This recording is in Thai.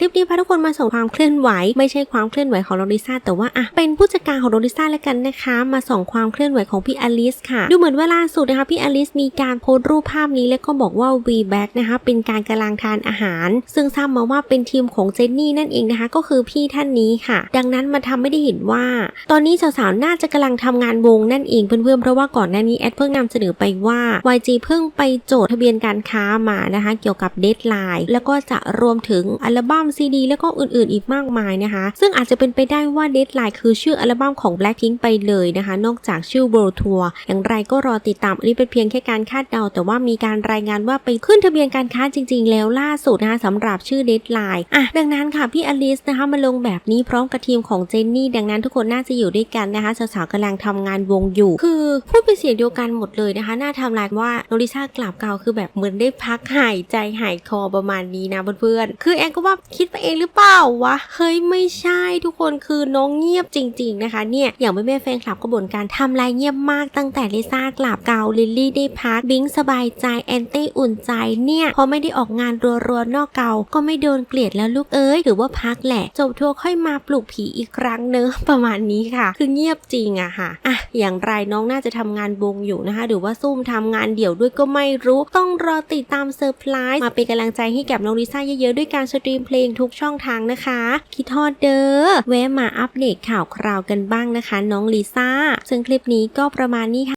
คลิปนี้พาทุกคนมาส่งความเคลื่อนไหว ไม่ใช่ความเคลื่อนไหวของโรลิซ่าแต่ว่าอะเป็นผู้จัดการของโรลิซ่าแล้วกันนะคะ มาส่งความเคลื่อนไหวของพี่อลิสค่ะ ดูเหมือนว่าล่าสุดนะคะพี่อลิสมีการโพสต์รูปภาพนี้แล้วก็บอกว่า V back นะคะเป็นการกำลังทานอาหาร ซึ่งทราบมาว่าเป็นทีมของเจนนี่นั่นเองนะคะ ก็คือพี่ท่านนี้ค่ะ ดังนั้นมาทำไม่ได้เห็นว่า ตอนนี้สาวๆน่าจะกำลังทำงานวงนั่นเองเพื่อนๆเพราะว่าก่อนหน้านี้แอดเพิ่งนำเสนอไปว่า YG เพิ่งไปโจทย์ทะเบียนการค้ามานะคะ เกี่ยวกับเดทไลน์แล้วก็จะรวมถึงอัลบั้มซีดีแล้วก็อื่นๆอีกมากมายนะคะ ซึ่งอาจจะเป็นไปได้ว่าเดทไลน์คือชื่ออัลบั้มของ Blackpink ไปเลยนะคะ นอกจากชื่อ World Tour อย่างไรก็รอติดตาม อันนี้เป็นเพียงแค่การคาดเดา แต่ว่ามีการรายงานว่าไปขึ้นทะเบียนการค้าจริง ๆ แล้วล่าสุดนะคะสำหรับชื่อเดทไลน์อะดังนั้นค่ะพี่อลิสนะคะมาลงแบบนี้พร้อมกับทีมของเจนนี่ ดังนั้นทุกคนน่าจะอยู่ด้วยกันนะคะสาวๆกำลังทำงานวงอยู่ คือพูดเป็นเสียงเดียวกันหมดเลยนะคะน้าไทำลายว่าโนริซากลับเก่าคือแบบเหมือนได้พักหายใจหายคอประมาณนี้นะเพื่อนๆคือแอนก็ว่าคิดไปเองหรือเปล่าวะ เฮ้ยไม่ใช่ทุกคนคือน้องเงียบจริง ๆ นะคะ เนี่ย อย่างแม่แม่แฟนคลับก็บ่นการทำลายเงียบมากตั้งแต่ลิซ่ากลับเกาลิลลี่ได้พักบิงสบายใจแอนตี้อุ่นใจเนี่ยพอไม่ได้ออกงานรัวๆนอกเก่าก็ไม่โดนเกลียดแล้วลูกเอ้ยหรือว่าพักแหละ จบทัวร์ค่อยมาปลุกผีอีกครั้งเนอะประมาณนี้ค่ะ คือเงียบจริงอะค่ะอะ อย่างไรน้องน่าจะทำงานวงอยู่นะคะ หรือว่าซุ่มทำงานเดี่ยวด้วยก็ไม่รู้ ต้องรอติดตามเซอร์ไพรส์มาเป็นกำลังใจให้กับน้องลิซ่าเยอะๆด้วยการสตรีมเพลงงทุกช่องทางนะคะ คิดฮอดเด้อแวะมาอัปเดตข่าวคราวกันบ้างนะคะ น้องลิซ่า ซึ่งคลิปนี้ก็ประมาณนี้ค่ะ